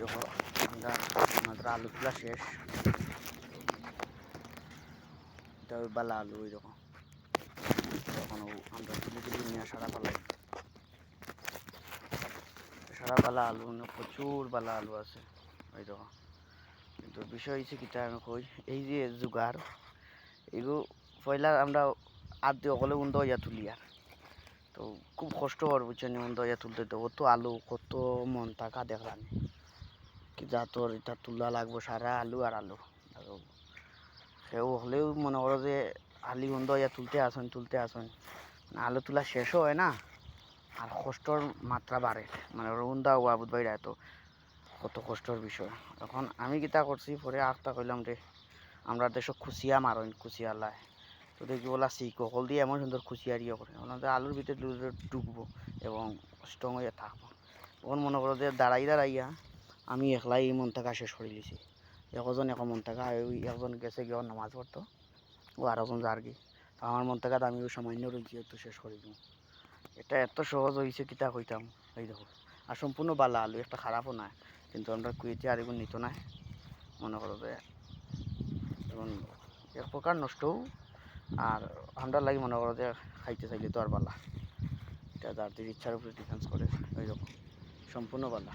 দেখো আমাদের আলু তোলা শেষ। এটা ওই বালা আলু, ওই রকম তখন আমরা তুলি তুলি নিয়ে সারা পালাই সারা বালা আলু মানে প্রচুর বালা আলু আছে, ওই রকম কিন্তু বিষয় হচ্ছে কিটা আমি কই, এই যে জোগাড় এগুলো পয়লা আমরা আদি অকলে উন্দ ইয়া তুলি আর। তো খুব কষ্ট হওয়ার বুঝছেন উন্দ ইয়া তুলতে তো কত আলু কত মন টাকা দেখলাম কি যা তোর এটা তুলা লাগবো, সারা আলু আর আলু। সেও হলেও মনে করো যে আলি উন্দ ইয়া তুলতে আসেন তুলতে আসেন। মানে আলু তোলা শেষও হয় না, আর কষ্টর মাত্রা বাড়ে মানে উন্দা হওয়া বুধবাই এত কত কষ্টর বিষয়। এখন আমি কিতা করছি পরে আখটা কইলাম রে আমরা দেশ খুশিয়া মারইন খুশিয়া লাই। তো দেখি বলা শিখ কল দিয়ে এমন সুন্দর খুশিয়ার ইয়ে করে যে আলুর ভিতরে ঢুকবো এবং স্ট্রং হয়ে থাকব। তখন মনে করো যে দাঁড়াই দাঁড়াইয়া আমি একলাই মন থাকা শেষ করে দিছি। একজন এক মন থাকা ওই একজন গেছে গিয়ে নামাজ পড়তো, ও আরেকজন যার কি। আমার মন থাকা আমি ওই সামান্য রয়েছি একটু শেষ করে দিব এটা এত সহজ হয়েছে কিতা কইতাম, এই দেখো। আর সম্পূর্ণ বালা আলু একটা খারাপও না কিন্তু আমরা কুয়েতে আর এগুলো নিত না মনে করো যে এখন এক প্রকার নষ্টও। আর আমরা লাগে মনে করো যে, খাইতে চাইলে তো আর বালা। এটা যাদের ইচ্ছার উপরে ডিফেন্স করে ওই রকম সম্পূর্ণ বালা।